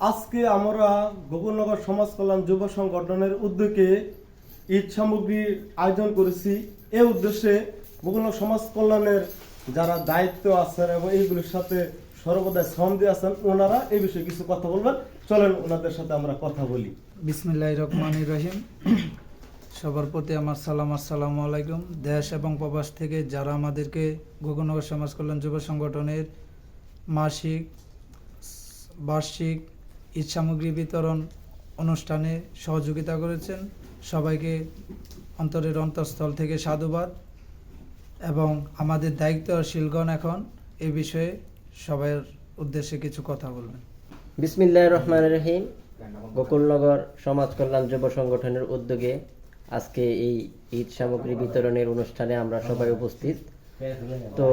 আজকে আমরা গোকুলনগর সমাজ কল্যাণ যুব সংগঠনের উদ্যোগে ঈদ সামগ্রীর আয়োজন করেছি। এই উদ্দেশ্যে গোকুলনগর সমাজ কল্যাণের যারা দায়িত্ব আছেন এবং এইগুলির সাথে সর্বদাই শ্রম দিয়ে আছেন, ওনারা এই বিষয়ে কিছু কথা বলবেন। চলেন, ওনাদের সাথে আমরা কথা বলি। বিসমিল্লাহ রহমান রহিম। সবার প্রতি আমার সালাম, আসসালামু আলাইকুম। দেশ এবং প্রবাস থেকে যারা আমাদেরকে গগনগর সমাজ কল্যাণ যুব সংগঠনের মাসিক, বার্ষিক ঈদ সামগ্রী বিতরণ অনুষ্ঠানে সহযোগিতা করেছেন সবাইকে অন্তরের অন্তঃস্থল থেকে সাধুবাদ এবং আমাদের দায়িত্ব শিলগণ এখন এ বিষয়ে সবার উদ্দেশ্যে কিছু কথা বলবেন। বিসমিল্লাহ রহমান রহিম। গোকুলনগর সমাজ কল্যাণ যুব সংগঠনের উদ্যোগে আজকে এই ঈদ সামগ্রী বিতরণের অনুষ্ঠানে আমরা সবাই উপস্থিত। তো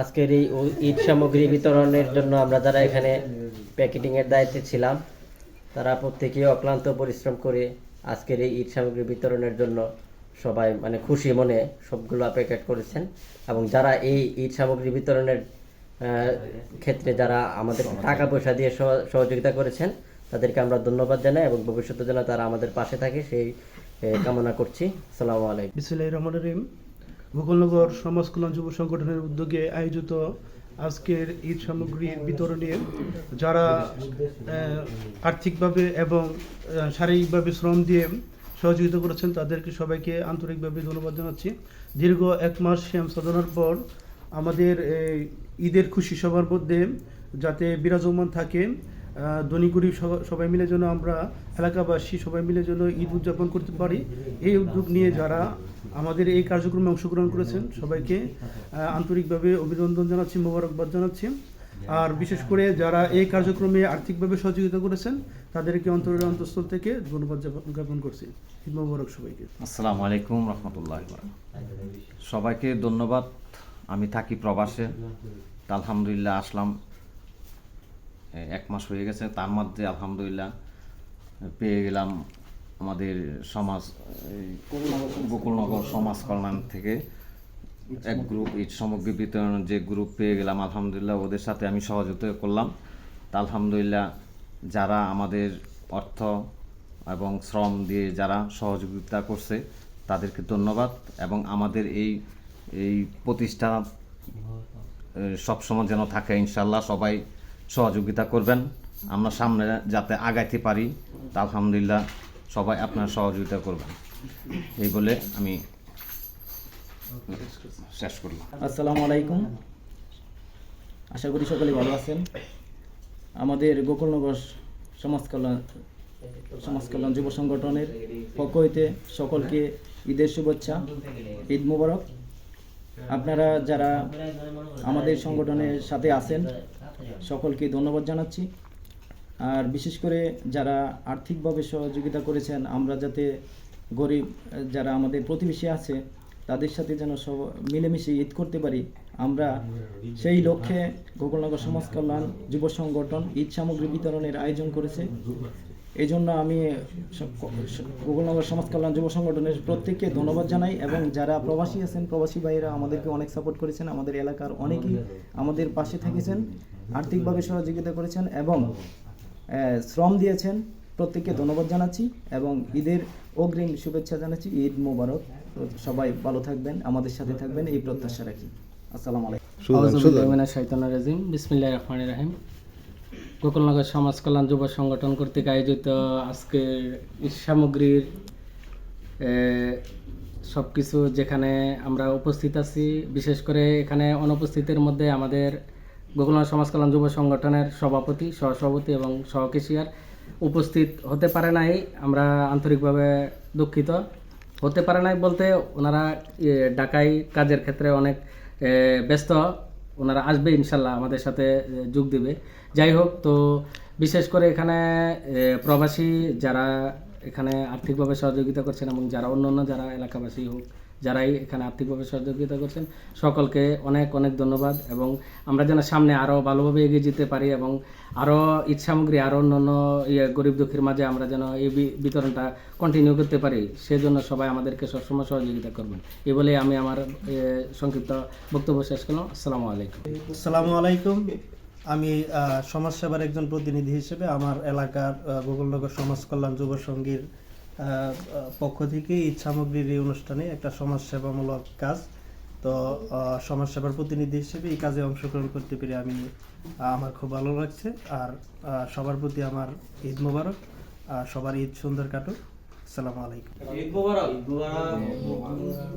আজকের এই ঈদ সামগ্রী বিতরণের জন্য আমরা যারা এখানে প্যাকেটিং এর দায়িত্বে ছিলাম। তারা প্রত্যেকেই অক্লান্ত পরিশ্রম করে আজকের এই ঈদ সামগ্রী বিতরণের জন্য সবাই মানে খুশি মনে সবগুলো প্যাকেট করেছেন এবং যারা এই ঈদ সামগ্রী বিতরণের ক্ষেত্রে যারা আমাদের টাকা পয়সা দিয়ে সহ- সহযোগিতা করেছেন, তাদেরকে আমরা ধন্যবাদ জানাই এবং ভবিষ্যতে যেন তারা আমাদের পাশে থাকে সেই কামনা করছি। সালামু আলাইকুম। বিসমিল্লাহির রহমানির রহিম। গোকুলনগর সমাজ কল্যাণ যুব সংগঠনের উদ্যোগে আয়োজিত আজকের ঈদ সামগ্রী বিতরণে যারা আর্থিকভাবে এবং শারীরিকভাবে শ্রম দিয়ে সহযোগিতা করেছেন, তাদেরকে সবাইকে আন্তরিকভাবে ধন্যবাদ জানাচ্ছি। দীর্ঘ এক মাস শ্যাম সাধনার পর আমাদের ঈদের খুশি সবার মধ্যে যাতে বিরাজমান থাকে ধনী গরিব সবা- সবাই মিলে যেন আমরা এলাকাবাসী সবাই মিলে যেন ঈদ উদযাপন করতে পারি। এই উদ্যোগ নিয়ে যারা আমাদের এই কার্যক্রমে অংশগ্রহণ করেছেন, সবাইকে আন্তরিকভাবে অভিনন্দন জানাচ্ছি, মোবারকবাদ জানাচ্ছি। আর বিশেষ করে যারা এই কার্যক্রমে আর্থিকভাবে সহযোগিতা করেছেন, তাদেরকে অন্তরের অন্তঃস্থল থেকে ধন্যবাদ জ্ঞাপন- করছি। ঈদ মোবারক সবাইকে। আসসালামু আলাইকুম রহমতুল্লাহ সবাইকে ধন্যবাদ। আমি থাকি প্রবাসে। আলহামদুলিল্লাহ আসলাম। এক মাস হয়ে গেছে। তার মধ্যে আলহামদুলিল্লাহ পেয়ে গেলাম আমাদের সমাজ গোকুলনগর সমাজ কল্যাণ থেকে এক গ্রুপ এই সামগ্রী বিতরণ যে গ্রুপ পেয়ে গেলাম, আলহামদুলিল্লাহ ওদের সাথে আমি সহযোগিতা করলাম। তা আলহামদুলিল্লাহ যারা আমাদের অর্থ এবং শ্রম দিয়ে যারা সহযোগিতা করছে, তাদেরকে ধন্যবাদ এবং আমাদের এই এই প্রতিষ্ঠা সবসময় যেন থাকে ইনশাল্লাহ। সবাই সহযোগিতা করবেন। আমরা সামনে যাতে আগাইতে পারি, তা আলহামদুলিল্লাহ সবাই আপনার সহযোগিতা করবেন। এই বলে আমি শেষ করলাম। আসসালামু আলাইকুম। আশা করি সকলে ভালো আছেন। আমাদের গোকুলনগর সমাজ কল্যাণ সমাজ কল্যাণ যুব সংগঠনের পক্ষ হইতে সকলকে ঈদের শুভেচ্ছা, ঈদ মুবারক। আপনারা যারা আমাদের সংগঠনের সাথে আছেন সকলকে ধন্যবাদ জানাচ্ছি। আর বিশেষ করে যারা আর্থিকভাবে সহযোগিতা করেছেন, আমরা যাতে গরিব, যারা আমাদের প্রতিবেশী আছে, তাদের সাথে যেন সব মিলেমিশে ঈদ করতে পারি, আমরা সেই লক্ষ্যে গোকুলনগর সমাজ কল্যাণ যুব সংগঠন ঈদ সামগ্রী বিতরণের আয়োজন করেছে। এই জন্য আমি গোকুলনগর সমাজ কল্যাণ যুব সংগঠনের প্রত্যেককে ধন্যবাদ জানাই এবং যারা প্রবাসী আছেন, প্রবাসী ভাইয়েরা আমাদেরকে অনেক সাপোর্ট করেছেন, আমাদের এলাকার অনেকেই আমাদের পাশে থেকেছেন। আর্থিকভাবে সহযোগিতা করেছেন এবং শ্রম দিয়েছেন। প্রত্যেককে ধন্যবাদ জানাচ্ছি এবং ঈদের অগ্রিম শুভেচ্ছা জানাচ্ছি। ঈদ মোবারক। সবাই ভালো থাকবেন আমাদের সাথে থাকবেন এই প্রত্যাশা রাখি। আসসালামু আলাইকুম। শৈতানুর রাজিম। বিসমিল্লাহ রহমান রাহিম। গোকুলনগর সমাজ কল্যাণ যুব সংগঠন কর্তৃক আয়োজিত আজকের ঈদ সামগ্রীর সব কিছু যেখানে আমরা উপস্থিত আছি বিশেষ করে এখানে অনুপস্থিতের মধ্যে আমাদের গোকুলনগর সমাজ কল্যাণ যুব সংগঠনের সভাপতি, সহসভাপতি এবং সহকেশিয়ার উপস্থিত হতে পারে নাই। আমরা আন্তরিকভাবে দুঃখিত। হতে পারে নাই বলতে ওনারা ঢাকায় কাজের ক্ষেত্রে অনেক ব্যস্ত। ওনারা আসবে ইনশাল্লাহ আমাদের সাথে যোগ দেবে। যাই হোক, তো বিশেষ করে এখানে প্রবাসী যারা এখানে আর্থিকভাবে সহযোগিতা করছেন এবং যারা অন্য অন্য যারা এলাকাবাসী হোক যারাই এখানে আর্থিকভাবে সহযোগিতা করছেন সকলকে অনেক অনেক ধন্যবাদ এবং আমরা যেন সামনে আরও ভালোভাবে এগিয়ে যেতে পারি এবং আরও ইচ্ছামগ্রী আরও অন্য অন্য ইয়ে গরিব দুঃখীর মাঝে আমরা যেন এই বিতরণটা কন্টিনিউ করতে পারি। সেজন্য সবাই আমাদেরকে সবসময় সহযোগিতা করবেন। এই বলে আমি আমার সংক্ষিপ্ত বক্তব্য শেষ করলাম। আসসালামু আলাইকুম। আসসালামু আলাইকুম। আমি সমাজসেবার একজন প্রতিনিধি হিসেবে আমার এলাকার আহ, গোকুলনগর সমাজ কল্যাণ যুব আহ, পক্ষ থেকে ঈদ সামগ্রীর এই অনুষ্ঠানে একটা সমাজসেবামূলক কাজ। তো সমাজসেবার প্রতিনিধি হিসেবে এই কাজে অংশগ্রহণ করতে পেরে আমি আমার খুব ভালো লাগছে। আর সবার প্রতি আমার ঈদ মোবারক। আর সবার ঈদ সুন্দর কাটুক। আসসালামু আলাইকুম। আমি আমি সেরে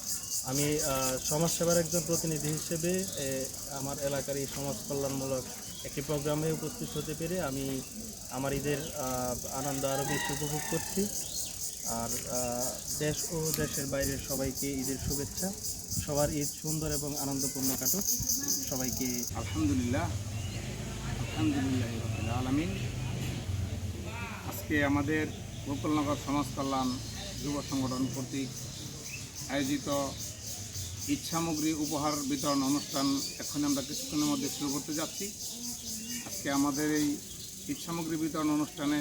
আমি সমাজসেবার একজন প্রতিনিধি হিসেবে আমার এলাকার এই সমাজ কল্যাণমূলক একটি প্রোগ্রামে উপস্থিত হতে পেরে আমি আমার ঈদের আনন্দ আরও বেশি উপভোগ করছি। আর দেশ ও দেশের বাইরের সবাইকে ঈদের শুভেচ্ছা। সবার ঈদ সুন্দর এবং আনন্দপূর্ণ কাটুক। সবাইকে আলহামদুলিল্লাহ। আলহামদুলিল্লাহ আলমিন। আজকে আমাদের গোকুলনগর সমাজ কল্যাণ যুব সংগঠন কর্তৃক আয়োজিত ঈদ সামগ্রী উপহার বিতরণ অনুষ্ঠান এখন আমরা কিছুক্ষণের মধ্যে শুরু করতে যাচ্ছি। আজকে আমাদের এই ঈদ সামগ্রী বিতরণ অনুষ্ঠানে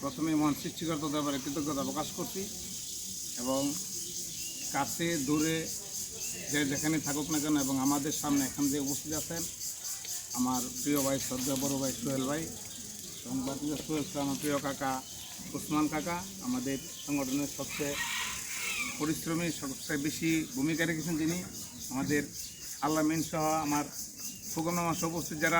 প্রথমে মহান সৃষ্টিকর্তা ব্যাপারে কৃতজ্ঞতা প্রকাশ করছি এবং কাছে, দূরে যে যেখানে থাকুক না কেন এবং আমাদের সামনে এখান যে উপস্থিত আছেন আমার প্রিয় ভাই শ্রদ্ধা বড় ভাই সোহেল ভাই বাকিরা সোহেল সহ আমার প্রিয় কাকা উসমান কাকা, আমাদের সংগঠনের সবচেয়ে পরিশ্রমী সবচেয়ে বেশি ভূমিকা রেখেছেন যিনি আমাদের আল্লাহ মিন সহ আমার ফুকনামা উপস্থিত যারা